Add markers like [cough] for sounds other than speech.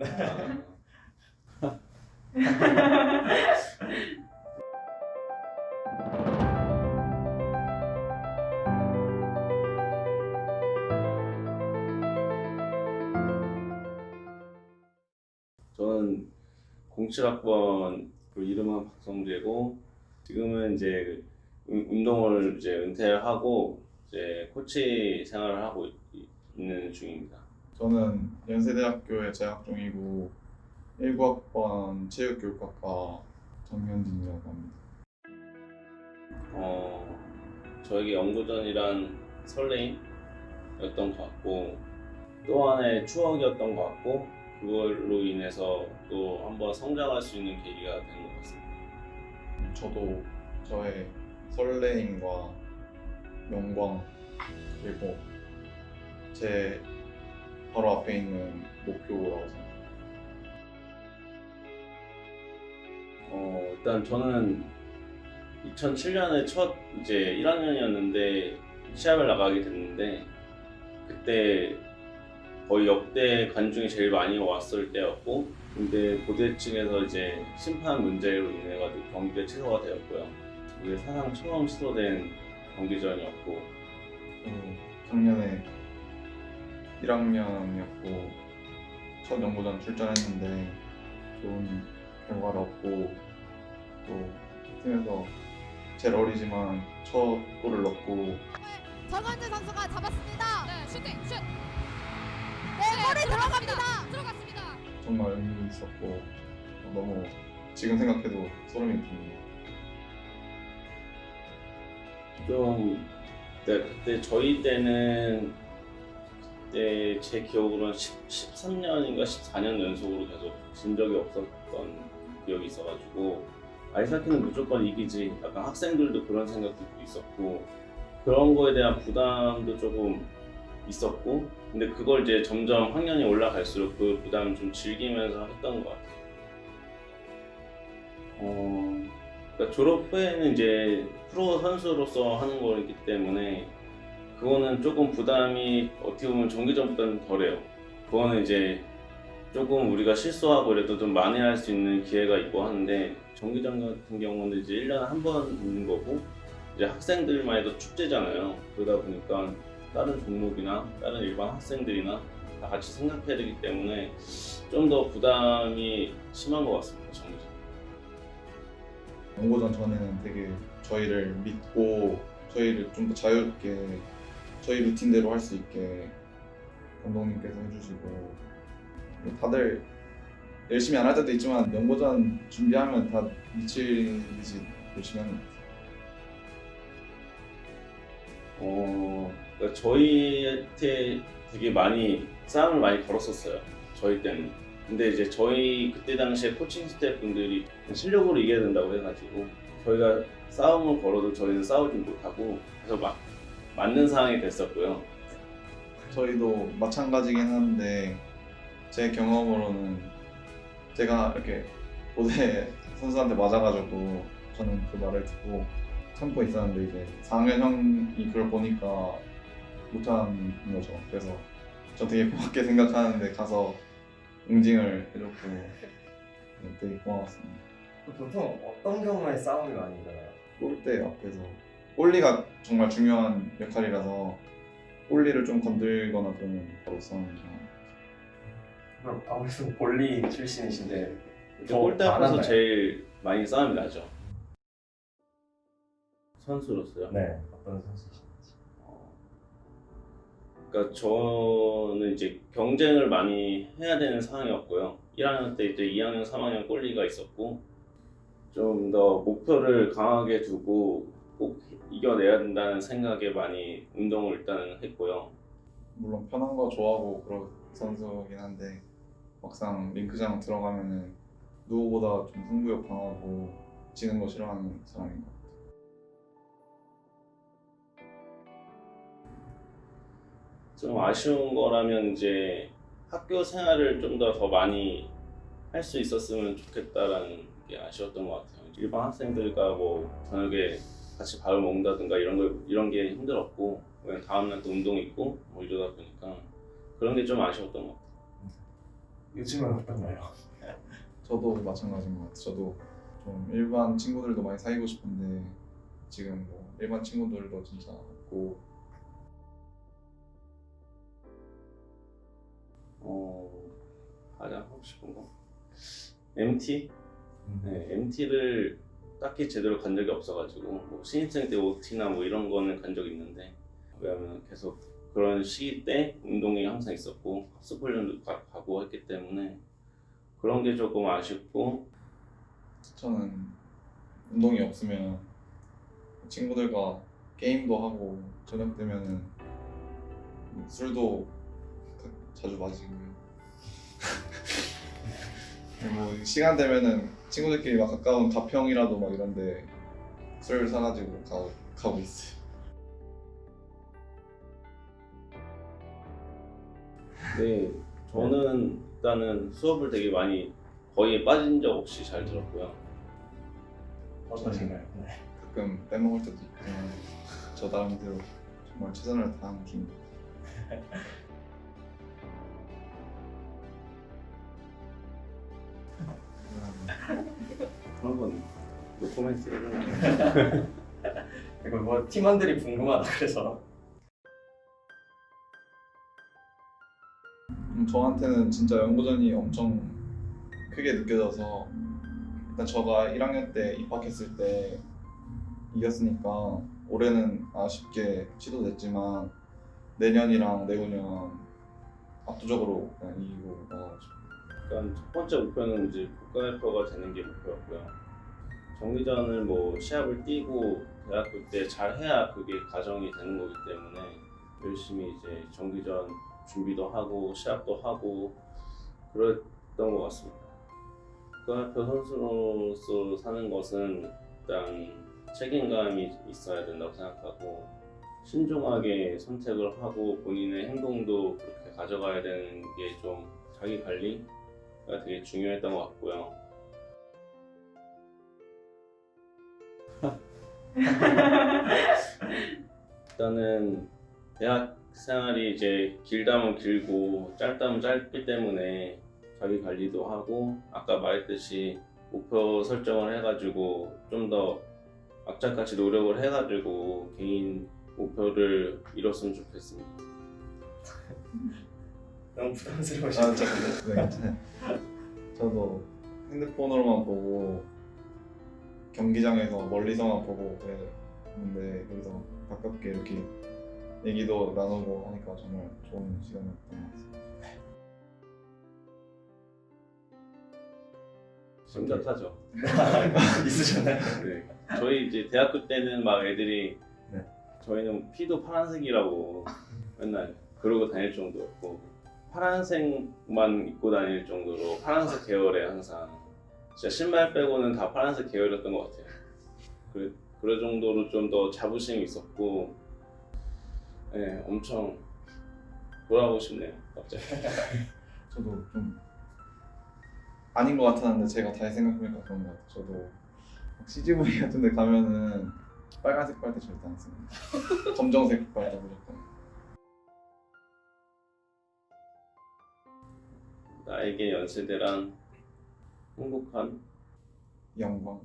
[laughs] 저는 07학번 그 이름은 박성재고 지금은 이제 운- 운동을 이제 은퇴를 하고 이제 코치 생활을 하고 있- 있는 중입니다. 저는 연세대학교에 재학 중이고 19학번 체육교육학과 정현진이라고 합니다. 어, 저에게 연구전이란 설레임이었던 것 같고 또 하나의 추억이었던 것 같고 그걸로 인해서 또 한번 성장할 수 있는 계기가 된 것 같습니다. 저도 저의 설레임과 영광 그리고 제 바로 앞에 있는 목표라고 생각합니다. 어, 일단 저는 2007년에 첫 이제 1학년이었는데 시합을 나가게 됐는데 그때 거의 역대 관 중에 제일 많이 왔을 때였고 근데 고대 측에서 이제 심판 문제로 인해 가지고 경기가 취소가 되었고요. 이게 사상 처음 취소된 경기전이었고 또 작년에 1학년이었고 첫 연구전 출전했는데 좋은 결과를 얻고 또 팀에서 제일 어리지만 첫 골을 넣고 정한재 선수가 잡았습니다. 네, 슈팅, 슛. 네, 골이 들어갑니다. 들어갔습니다. 정말 의미 있었고 너무 지금 생각해도 소름이 돋네요. 좀 네, 그때 저희 때는 그때 제 기억으로는 10, 13년인가 14년 연속으로 계속 진 적이 없었던 기억이 있어가지고 아이스하키는 무조건 이기지 약간 학생들도 그런 생각도 있었고 그런 거에 대한 부담도 조금 있었고 근데 그걸 이제 점점 학년이 올라갈수록 그 부담을 좀 즐기면서 했던 것 같아요. 어, 그러니까 졸업 후에는 이제 프로 선수로서 하는 거기 때문에 그거는 조금 부담이 어떻게 보면 정기전보다는 덜해요. 그거는 이제 조금 우리가 실수하고 이래도 좀 만회할 수 있는 기회가 있고 하는데 정기전 같은 경우는 이제 1년에 한 번 있는 거고 이제 학생들만 해도 축제잖아요. 그러다 보니까 다른 종목이나 다른 일반 학생들이나 다 같이 생각해야 되기 때문에 좀 더 부담이 심한 것 같습니다. 정기전. 연고전 전에는 되게 저희를 믿고 저희를 좀 더 자유롭게 저희 루틴대로 할 수 있게 감독님께서 해주시고 다들 열심히 안 할 때도 있지만 연고전 준비하면 다 미치듯이 열심히 하는 것 같아요. 어, 그러니까 저희한테 되게 많이 싸움을 많이 걸었었어요. 저희 때는. 근데 이제 저희 그때 당시에 코칭 스태프분들이 실력으로 이겨야 된다고 해가지고 저희가 싸움을 걸어도 저희는 싸우지 못하고 그래서 막 맞는 상황이 됐었고요. 저희도 마찬가지긴 한데 제 경험으로는 제가 이렇게 고대 [laughs] 선수한테 맞아가지고 저는 그 말을 듣고 참고 있었는데 이제 4학년 형이 그걸 보니까 못하는 거죠. 그래서 저 되게 고맙게 생각하는데 가서 응징을 해줬고 네, 되게 고마웠습니다. 보통 어떤 경우에 싸움이 많이 일어나요? 골대 앞에서 골리가 정말 중요한 역할이라서 골리를 좀 건들거나 그러면 바로 싸우는 경우. 그럼 아무래도 볼리 출신이신데 더 골대 앞에서? 제일 많이 싸움이 나죠. 선수로서요. 네 어떤 선수이신지 어, 그러니까 저는 이제 경쟁을 많이 해야 되는 상황이었고요. 1학년 때 이제 2학년, 3학년 꼴리가 있었고 좀 더 목표를 강하게 두고 꼭 이겨내야 된다는 생각에 많이 운동을 일단은 했고요. 물론 편한 거 좋아하고 그런 선수긴 한데 막상 링크장 들어가면은 누구보다 좀 승부욕 강하고 지는 거 싫어하는 사람인 것 같아요. 좀 아쉬운 거라면 이제 학교 생활을 좀 더 더 많이 할 수 있었으면 좋겠다라는 게 아쉬웠던 것 같아요. 일반 학생들과 뭐 저녁에 같이 밥을 먹는다든가 이런 거 이런 게 힘들었고 그냥 다음 날 또 운동 있고 뭐 이러다 보니까 그런 게 좀 아쉬웠던 것 같아요. 요즘은 어떤가요? [laughs] 저도 마찬가지인 것 같아요. 저도 좀 일반 친구들도 많이 사귀고 싶은데 지금 뭐 일반 친구들도 진짜 없고 어 가장 하고 싶은 거 MT 음. 네, MT를 딱히 제대로 간 적이 없어가지고 뭐 신입생 때 OT나 뭐 이런 거는 간 적이 있는데 왜냐면 계속 그런 시기 때 운동이 항상 있었고 합숙 훈련도 가- 가고 했기 때문에 그런 게 조금 아쉽고 저는 운동이 없으면 친구들과 게임도 하고 저녁 되면은 술도 자주 마시고요. [laughs] 뭐 시간 되면은 친구들끼리 막 가까운 가평이라도 막 이런데 술 사가지고 가고 가고 있어요. 네 저는 일단은 수업을 되게 많이 거의 빠진 적 없이 잘 들었고요 어떠신가요? 네. 가끔 빼먹을 때도 있지만 저 나름대로 정말 최선을 다하는 중 [laughs] 노코멘트 [laughs] 그리고 뭐 팀원들이 궁금하다 그래서. 음, 저한테는 진짜 연고전이 엄청 크게 느껴져서 일단 저가 1학년 때 입학했을 때 이겼으니까 올해는 아쉽게 취소됐지만 내년이랑 내후년 압도적으로 그냥 이기고 나가가지고 일단 첫 번째 목표는 이제 국가대표가 되는 게 목표였고요. 정기전을 뭐 시합을 뛰고 대학교 때 잘해야 그게 가정이 되는 거기 때문에 열심히 이제 정기전 준비도 하고 시합도 하고 그랬던 것 같습니다. 국가대표 선수로서 사는 것은 일단 책임감이 있어야 된다고 생각하고 신중하게 선택을 하고 본인의 행동도 그렇게 가져가야 되는 게 좀 자기 관리가 되게 중요했던 것 같고요. [laughs] 일단은 대학 생활이 이제 길다면 길고 짧다면 짧기 때문에 자기 관리도 하고 아까 말했듯이 목표 설정을 해가지고 좀 더 악착같이 노력을 해가지고 개인 목표를 이뤘으면 좋겠습니다. [laughs] 너무 아, 부담스러우신데 저, 네, 괜찮아요. [laughs] 저도 핸드폰으로만 보고 경기장에서 멀리서만 보고 그랬는데 여기서 가깝게 이렇게 얘기도 나누고 하니까 정말 좋은 시간이었던 것 같습니다. 심각하죠. [laughs] 있으셨나요? 네. 저희 이제 대학교 때는 막 애들이 네. 저희는 피도 파란색이라고 맨날 그러고 다닐 정도였고 파란색만 입고 다닐 정도로 파란색 계열에 항상 진짜 신발 빼고는 다 파란색 계열이었던 것 같아요. 그 그럴 정도로 좀 더 자부심이 있었고, 네, 엄청 돌아가고 싶네요. 갑자기. [laughs] 저도 좀 아닌 것 같았는데 제가 다시 생각해보니까 그런 것 같아요. 저도 CGV 같은 데 가면은 빨간색 빨대 절대 안 씁니다. [laughs] 검정색 빨대 무조건. 나에게 연세대란 행복한 영광.